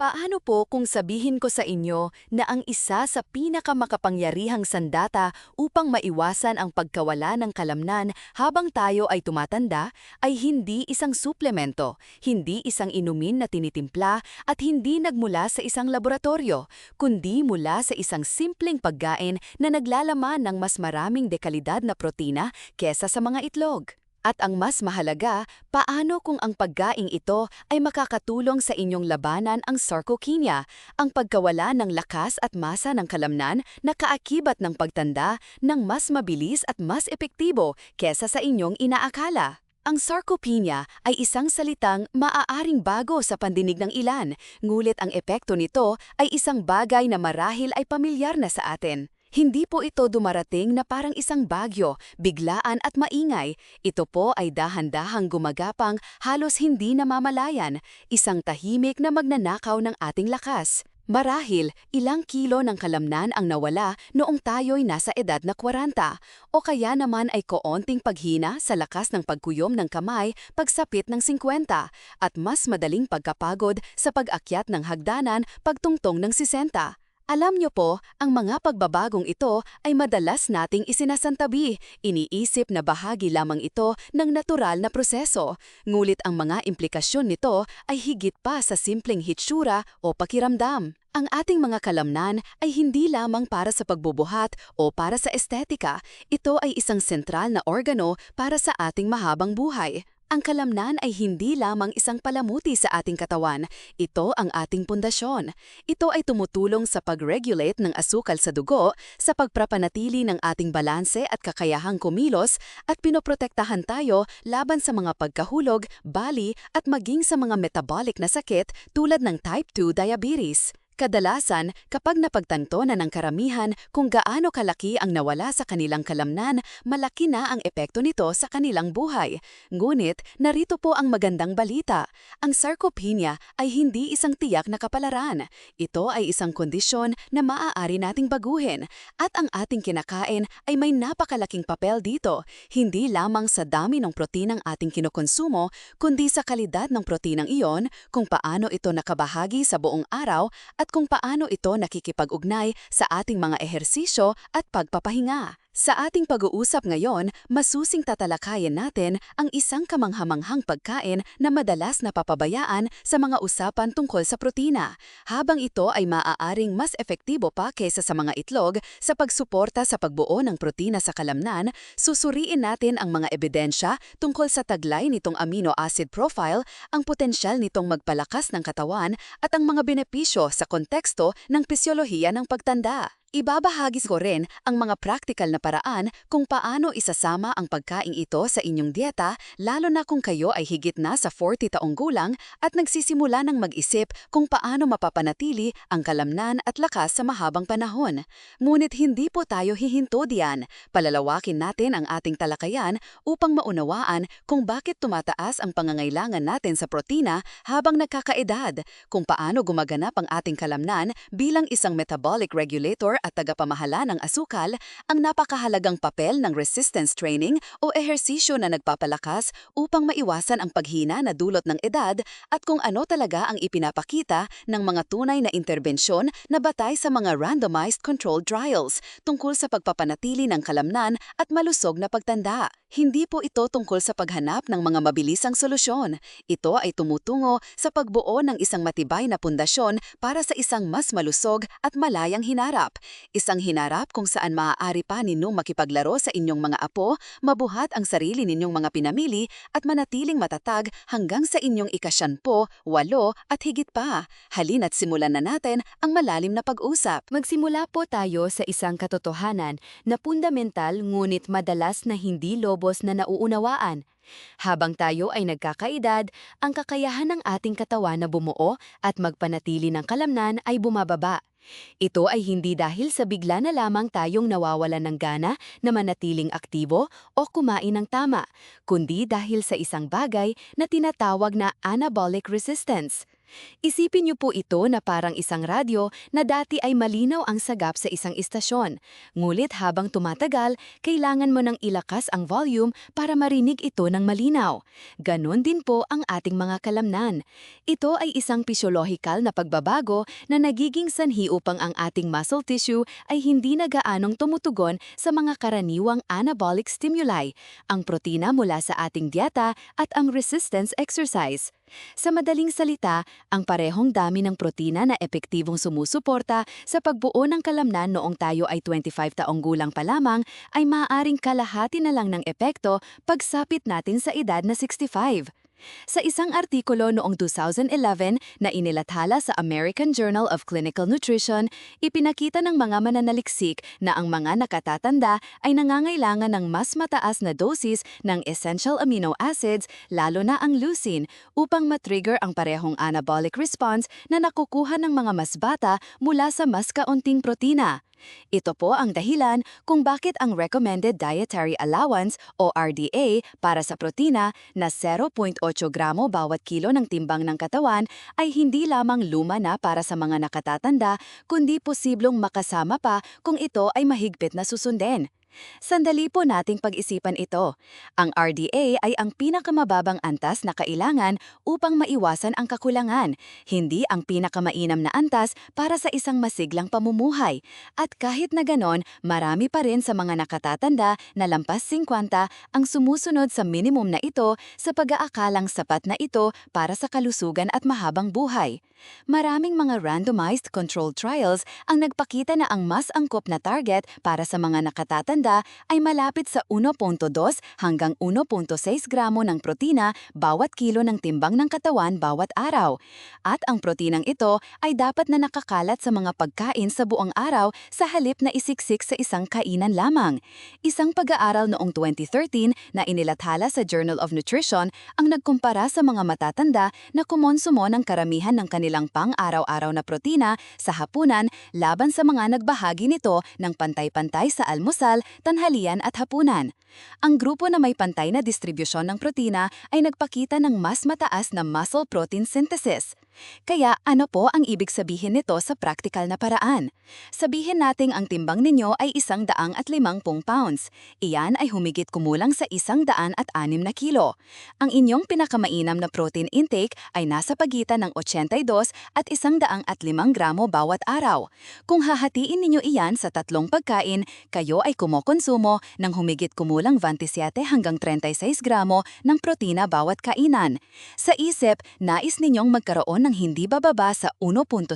Paano po kung sabihin ko sa inyo na ang isa sa pinakamakapangyarihang sandata upang maiwasan ang pagkawala ng kalamnan habang tayo ay tumatanda ay hindi isang suplemento, hindi isang inumin na tinitimpla at hindi nagmula sa isang laboratorio, kundi mula sa isang simpleng pagkain na naglalaman ng mas maraming dekalidad na protina kesa sa mga itlog? At ang mas mahalaga, paano kung ang pagkaing ito ay makakatulong sa inyong labanan ang sarcopenia, ang pagkawala ng lakas at masa ng kalamnan na kaakibat ng pagtanda ng mas mabilis at mas epektibo kesa sa inyong inaakala. Ang sarcopenia ay isang salitang maaaring bago sa pandinig ng ilan, ngulit ang epekto nito ay isang bagay na marahil ay pamilyar na sa atin. Hindi po ito dumarating na parang isang bagyo, biglaan at maingay. Ito po ay dahan-dahang gumagapang, halos hindi namamalayan, isang tahimik na magnanakaw ng ating lakas. Marahil, ilang kilo ng kalamnan ang nawala noong tayo'y nasa edad na 40 o kaya naman ay koonting paghina sa lakas ng pagkuyom ng kamay pagsapit ng 50 at mas madaling pagkapagod sa pag-akyat ng hagdanan pagtungtong ng 60. Alam niyo po, ang mga pagbabagong ito ay madalas nating isinasantabi, iniisip na bahagi lamang ito ng natural na proseso, ngulit ang mga implikasyon nito ay higit pa sa simpleng hitsura o pakiramdam. Ang ating mga kalamnan ay hindi lamang para sa pagbubuhat o para sa estetika, ito ay isang sentral na organo para sa ating mahabang buhay. Ang kalamnan ay hindi lamang isang palamuti sa ating katawan, ito ang ating pundasyon. Ito ay tumutulong sa pag-regulate ng asukal sa dugo, sa pagprapanatili ng ating balanse at kakayahang kumilos, at pinoprotektahan tayo laban sa mga pagkahulog, bali at maging sa mga metabolic na sakit tulad ng type 2 diabetes. Kadalasan, kapag napagtanto na ng karamihan kung gaano kalaki ang nawala sa kanilang kalamnan, malaki na ang epekto nito sa kanilang buhay. Ngunit, narito po ang magandang balita. Ang sarcopenia ay hindi isang tiyak na kapalaran. Ito ay isang kondisyon na maaari nating baguhin. At ang ating kinakain ay may napakalaking papel dito, hindi lamang sa dami ng proteinang ating kinokonsumo, kundi sa kalidad ng proteinang iyon, kung paano ito nakabahagi sa buong araw at kung paano ito nakikipag-ugnay sa ating mga ehersisyo at pagpapahinga. Sa ating pag-uusap ngayon, masusing tatalakayin natin ang isang kamanghamanghang pagkain na madalas napapabayaan sa mga usapan tungkol sa protina, habang ito ay maaaring mas epektibo pa kaysa sa mga itlog sa pagsuporta sa pagbuo ng protina sa kalamnan, susuriin natin ang mga ebidensya tungkol sa taglay nitong amino acid profile, ang potensyal nitong magpalakas ng katawan at ang mga benepisyo sa konteksto ng pisyolohiya ng pagtanda. Ibabahagi ko rin ang mga praktikal na paraan kung paano isasama ang pagkain ito sa inyong dieta lalo na kung kayo ay higit na sa 40 taong gulang at nagsisimula ng mag-isip kung paano mapapanatili ang kalamnan at lakas sa mahabang panahon. Ngunit hindi po tayo hihinto diyan. Palalawakin natin ang ating talakayan upang maunawaan kung bakit tumataas ang pangangailangan natin sa protina habang nagkakaedad, kung paano gumaganap ang ating kalamnan bilang isang metabolic regulator at tagapamahala ng asukal ang napakahalagang papel ng resistance training o ehersisyo na nagpapalakas upang maiwasan ang paghina na dulot ng edad at kung ano talaga ang ipinapakita ng mga tunay na interbensyon na batay sa mga randomized controlled trials tungkol sa pagpapanatili ng kalamnan at malusog na pagtanda. Hindi po ito tungkol sa paghanap ng mga mabilisang solusyon. Ito ay tumutungo sa pagbuo ng isang matibay na pundasyon para sa isang mas malusog at malayang hinarap. Isang hinarap kung saan maaari pa ninyong makipaglaro sa inyong mga apo, mabuhat ang sarili ninyong mga pinamili at manatiling matatag hanggang sa inyong ikasyampo, walo at higit pa. Halina't simulan na natin ang malalim na pag-usap. Magsimula po tayo sa isang katotohanan na fundamental ngunit madalas na hindi lobos na nauunawaan. Habang tayo ay nagkakaedad, ang kakayahan ng ating katawan na bumuo at magpanatili ng kalamnan ay bumababa. Ito ay hindi dahil sa bigla na lamang tayong nawawalan ng gana na manatiling aktibo o kumain ng tama, kundi dahil sa isang bagay na tinatawag na anabolic resistance. Isipin niyo po ito na parang isang radyo na dati ay malinaw ang sagap sa isang istasyon. Ngulit habang tumatagal, kailangan mo nang ilakas ang volume para marinig ito ng malinaw. Ganon din po ang ating mga kalamnan. Ito ay isang pisyolohikal na pagbabago na nagiging sanhi upang ang ating muscle tissue ay hindi na gaanong tumutugon sa mga karaniwang anabolic stimuli, ang protina mula sa ating dieta at ang resistance exercise. Sa madaling salita, ang parehong dami ng protina na epektibong sumusuporta sa pagbuo ng kalamnan noong tayo ay 25 taong gulang pa lamang ay maaaring kalahati na lang ng epekto pagsapit natin sa edad na 65. Sa isang artikulo noong 2011 na inilathala sa American Journal of Clinical Nutrition, ipinakita ng mga mananaliksik na ang mga nakatatanda ay nangangailangan ng mas mataas na dosis ng essential amino acids, lalo na ang leucine, upang matrigger ang parehong anabolic response na nakukuha ng mga mas bata mula sa mas kaunting protina. Ito po ang dahilan kung bakit ang Recommended Dietary Allowance o RDA para sa protina na 0.8 gramo bawat kilo ng timbang ng katawan ay hindi lamang luma na para sa mga nakatatanda kundi posiblong makasama pa kung ito ay mahigpit na susundin. Sandali po nating pag-isipan ito. Ang RDA ay ang pinakamababang antas na kailangan upang maiwasan ang kakulangan, hindi ang pinakamainam na antas para sa isang masiglang pamumuhay. At kahit na ganon, marami pa rin sa mga nakatatanda na lampas 50 ang sumusunod sa minimum na ito sa pag-aakalang sapat na ito para sa kalusugan at mahabang buhay. Maraming mga randomized controlled trials ang nagpakita na ang mas angkop na target para sa mga nakatatanda ay malapit sa 1.2 hanggang 1.6 gramo ng protina bawat kilo ng timbang ng katawan bawat araw. At ang protinang ito ay dapat na nakakalat sa mga pagkain sa buong araw sa halip na isiksik sa isang kainan lamang. Isang pag-aaral noong 2013 na inilathala sa Journal of Nutrition ang nagkumpara sa mga matatanda na kumonsumo ng karamihan ng kanilang pang-araw-araw na protina sa hapunan laban sa mga nagbahagi nito ng pantay-pantay sa almusal, tanghalian at hapunan. Ang grupo na may pantay na distribusyon ng protina ay nagpakita ng mas mataas na muscle protein synthesis. Kaya ano po ang ibig sabihin nito sa praktikal na paraan? Sabihin nating ang timbang ninyo ay isang daang at limangpung pounds. Iyan ay humigit kumulang sa isang daan at anim na kilo. Ang inyong pinakamainam na protein intake ay nasa pagitan ng 82 at isang daang at limang gramo bawat araw. Kung hahatiin ninyo iyan sa tatlong pagkain, kayo ay kumokonsumo ng humigit kumulang 27 hanggang 36 gramo ng protina bawat kainan. Sa isip, nais ninyong magkaroon ng hindi bababa sa 1.5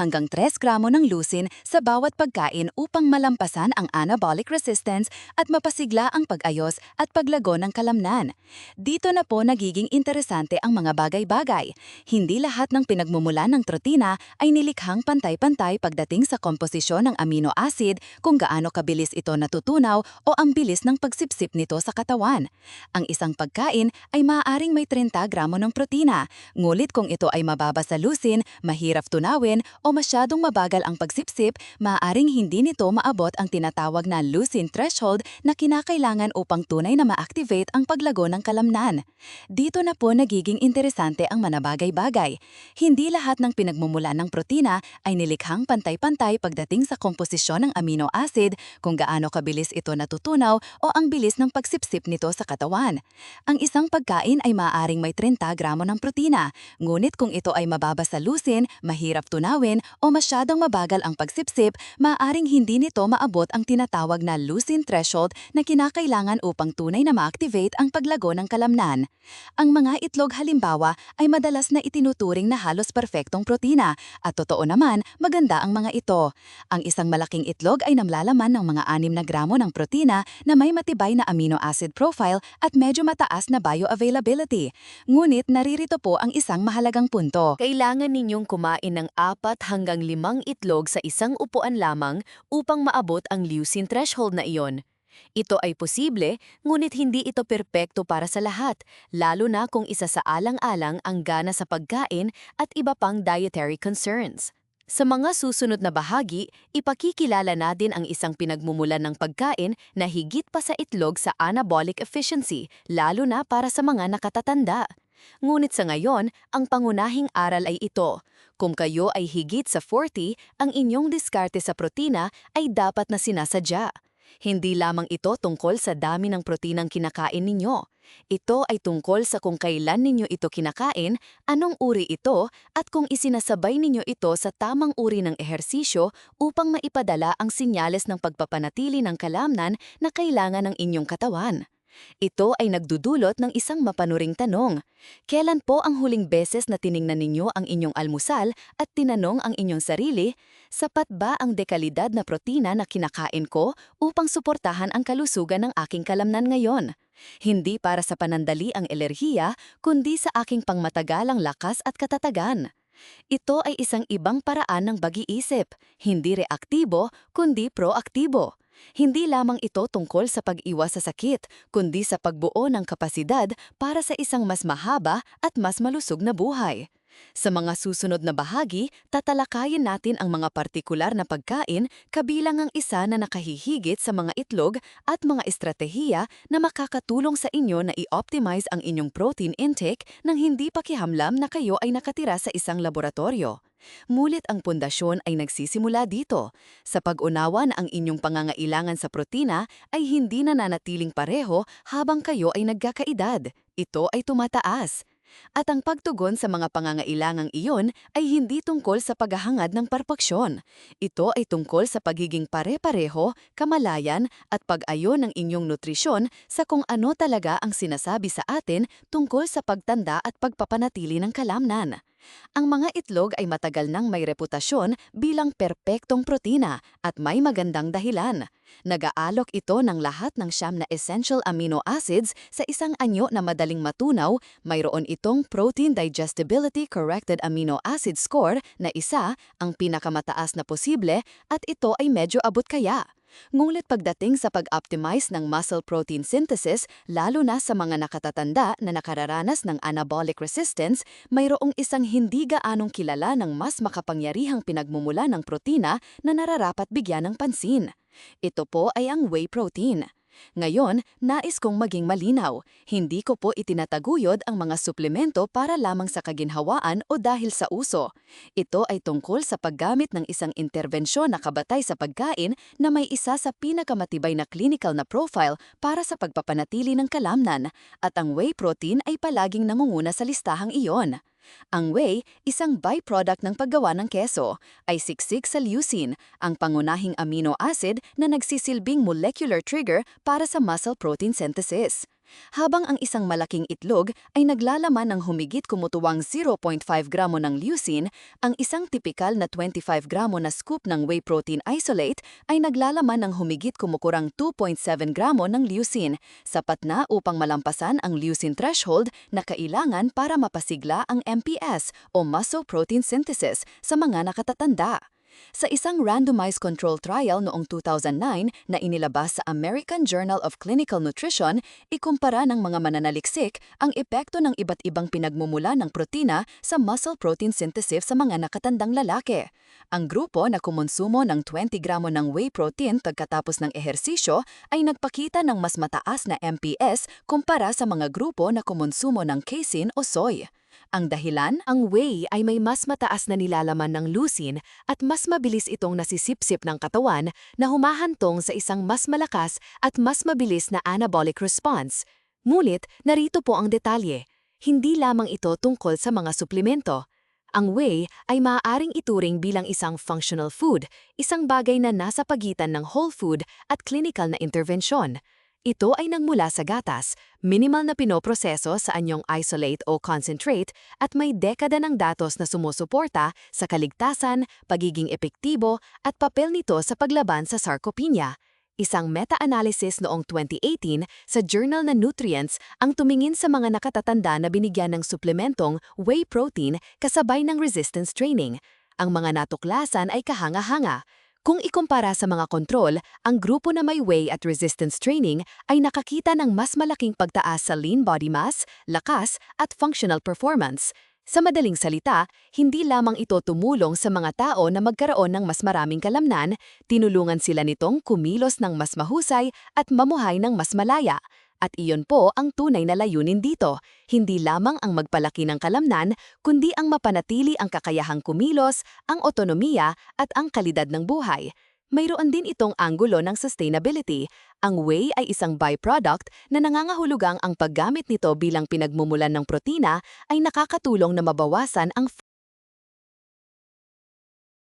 hanggang 3 gramo ng leucine sa bawat pagkain upang malampasan ang anabolic resistance at mapasigla ang pag-ayos at paglago ng kalamnan. Dito na po nagiging interesante ang mga bagay-bagay. Hindi lahat ng pinagmumula ng protina ay nilikhang pantay-pantay pagdating sa komposisyon ng amino acid kung gaano kabilis ito natutunaw o ang bilis ng pagsipsip nito sa katawan. Ang isang pagkain ay maaaring may 30 gramo ng protina, ngulit kung ito ay mababa sa leucine, mahirap tunawin o masyadong mabagal ang pagsipsip, maaaring hindi nito maabot ang tinatawag na leucine threshold na kinakailangan upang tunay na ma-activate ang paglago ng kalamnan. Dito na po nagiging interesante ang manabagay-bagay. Hindi lahat ng pinagmumula ng protina ay nilikhang pantay-pantay pagdating sa komposisyon ng amino acid kung gaano kabilis ito natutunaw o ang bilis ng pagsipsip nito sa katawan. Ang isang pagkain ay maaaring may 30 gramo ng protina, ngunit kung ito ay mababa sa mahirap tunawin o masyadong mabagal ang pagsipsip, maaaring hindi nito maabot ang tinatawag na leucine threshold na kinakailangan upang tunay na ma-activate ang paglago ng kalamnan. Ang mga itlog halimbawa ay madalas na itinuturing na halos perpektong protina at totoo naman maganda ang mga ito. Ang isang malaking itlog ay namlalaman ng mga 6 na gramo ng protina na may matibay na amino acid profile at medyo mataas na bioavailability. Ngunit naririto po ang isang mahalagang punto. Kailangan ninyong kumain ng apat hanggang limang itlog sa isang upuan lamang upang maabot ang leucine threshold na iyon. Ito ay posible, ngunit hindi ito perpekto para sa lahat, lalo na kung isa sa alang-alang ang gana sa pagkain at iba pang dietary concerns. Sa mga susunod na bahagi, ipakikilala natin ang isang pinagmumulan ng pagkain na higit pa sa itlog sa anabolic efficiency, lalo na para sa mga nakatatanda. Ngunit sa ngayon, ang pangunahing aral ay ito. Kung kayo ay higit sa 40, ang inyong diskarte sa protina ay dapat na sinasadya. Hindi lamang ito tungkol sa dami ng protinang kinakain ninyo. Ito ay tungkol sa kung kailan ninyo ito kinakain, anong uri ito, at kung isinasabay ninyo ito sa tamang uri ng ehersisyo upang maipadala ang sinyales ng pagpapanatili ng kalamnan na kailangan ng inyong katawan. Ito ay nagdudulot ng isang mapanuring tanong. Kailan po ang huling beses na tiningnan ninyo ang inyong almusal at tinanong ang inyong sarili, sapat ba ang dekalidad na protina na kinakain ko upang suportahan ang kalusugan ng aking kalamnan ngayon? Hindi para sa panandali ang elerhiya, kundi sa aking pangmatagalang lakas at katatagan. Ito ay isang ibang paraan ng pag-iisip, hindi reaktibo, kundi proaktibo. Hindi lamang ito tungkol sa pag-iwas sa sakit, kundi sa pagbuo ng kapasidad para sa isang mas mahaba at mas malusog na buhay. Sa mga susunod na bahagi, tatalakayin natin ang mga partikular na pagkain kabilang ang isa na nakahihigit sa mga itlog at mga estratehiya na makakatulong sa inyo na i-optimize ang inyong protein intake nang hindi pakihamlam na kayo ay nakatira sa isang laboratorio. Mulit ang pundasyon ay nagsisimula dito, sa pag-unawa na ang inyong pangangailangan sa protina ay hindi nananatiling pareho habang kayo ay nagkakaedad. Ito ay tumataas. At ang pagtugon sa mga pangangailangang iyon ay hindi tungkol sa paghahangad ng perpeksyon. Ito ay tungkol sa pagiging pare-pareho, kamalayan at pag-ayon ng inyong nutrisyon sa kung ano talaga ang sinasabi sa atin tungkol sa pagtanda at pagpapanatili ng kalamnan. Ang mga itlog ay matagal nang may reputasyon bilang perpektong protina at may magandang dahilan. Nag-aalok ito ng lahat ng siyam na essential amino acids sa isang anyo na madaling matunaw, mayroon itong Protein Digestibility Corrected Amino Acid Score na isa, ang pinakamataas na posible, at ito ay medyo abot kaya. Ngunit pagdating sa pag-optimize ng muscle protein synthesis, lalo na sa mga nakatatanda na nakararanas ng anabolic resistance, mayroong isang hindi gaanong kilala ng mas makapangyarihang pinagmumula ng protina na nararapat bigyan ng pansin. Ito po ay ang whey protein. Ngayon, nais kong maging malinaw. Hindi ko po itinataguyod ang mga suplemento para lamang sa kaginhawaan o dahil sa uso. Ito ay tungkol sa paggamit ng isang interbensyon na kabatay sa pagkain na may isa sa pinakamatibay na clinical na profile para sa pagpapanatili ng kalamnan, at ang whey protein ay palaging nangunguna sa listahang iyon. Ang whey, isang byproduct ng paggawa ng keso, ay siksik sa leucine, ang pangunahing amino acid na nagsisilbing molecular trigger para sa muscle protein synthesis. Habang ang isang malaking itlog ay naglalaman ng humigit kumutuwang 0.5 gramo ng leucine, ang isang tipikal na 25 gramo na scoop ng whey protein isolate ay naglalaman ng humigit kumukurang 2.7 gramo ng leucine, sapat na upang malampasan ang leucine threshold na kailangan para mapasigla ang MPS o muscle protein synthesis sa mga nakatatanda. Sa isang randomized control trial noong 2009 na inilabas sa American Journal of Clinical Nutrition, ikumpara ng mga mananaliksik ang epekto ng iba't ibang pinagmumula ng protina sa muscle protein synthesis sa mga nakatandang lalaki. Ang grupo na kumonsumo ng 20 gramo ng whey protein pagkatapos ng ehersisyo ay nagpakita ng mas mataas na MPS kumpara sa mga grupo na kumonsumo ng casein o soy. Ang dahilan, ang whey ay may mas mataas na nilalaman ng leucine at mas mabilis itong nasisipsip ng katawan na humahantong sa isang mas malakas at mas mabilis na anabolic response. Ngunit, narito po ang detalye. Hindi lamang ito tungkol sa mga suplemento. Ang whey ay maaaring ituring bilang isang functional food, isang bagay na nasa pagitan ng whole food at clinical na intervensyon. Ito ay nangmula sa gatas, minimal na pinoproseso sa anyong isolate o concentrate at may dekada ng datos na sumusuporta sa kaligtasan, pagiging epektibo at papel nito sa paglaban sa sarcopenia. Isang meta-analysis noong 2018 sa Journal na Nutrients ang tumingin sa mga nakatatanda na binigyan ng suplementong whey protein kasabay ng resistance training. Ang mga natuklasan ay kahanga-hanga. Kung ikumpara sa mga kontrol, ang grupo na may whey at resistance training ay nakakita ng mas malaking pagtaas sa lean body mass, lakas, at functional performance. Sa madaling salita, hindi lamang ito tumulong sa mga tao na magkaroon ng mas maraming kalamnan, tinulungan sila nitong kumilos ng mas mahusay at mamuhay ng mas malaya. At iyon po ang tunay na layunin dito, hindi lamang ang magpalaki ng kalamnan, kundi ang mapanatili ang kakayahang kumilos, ang otonomiya at ang kalidad ng buhay. Mayroon din itong anggulo ng sustainability. Ang whey ay isang byproduct na nangangahulugang ang paggamit nito bilang pinagmumulan ng protina ay nakakatulong na mabawasan ang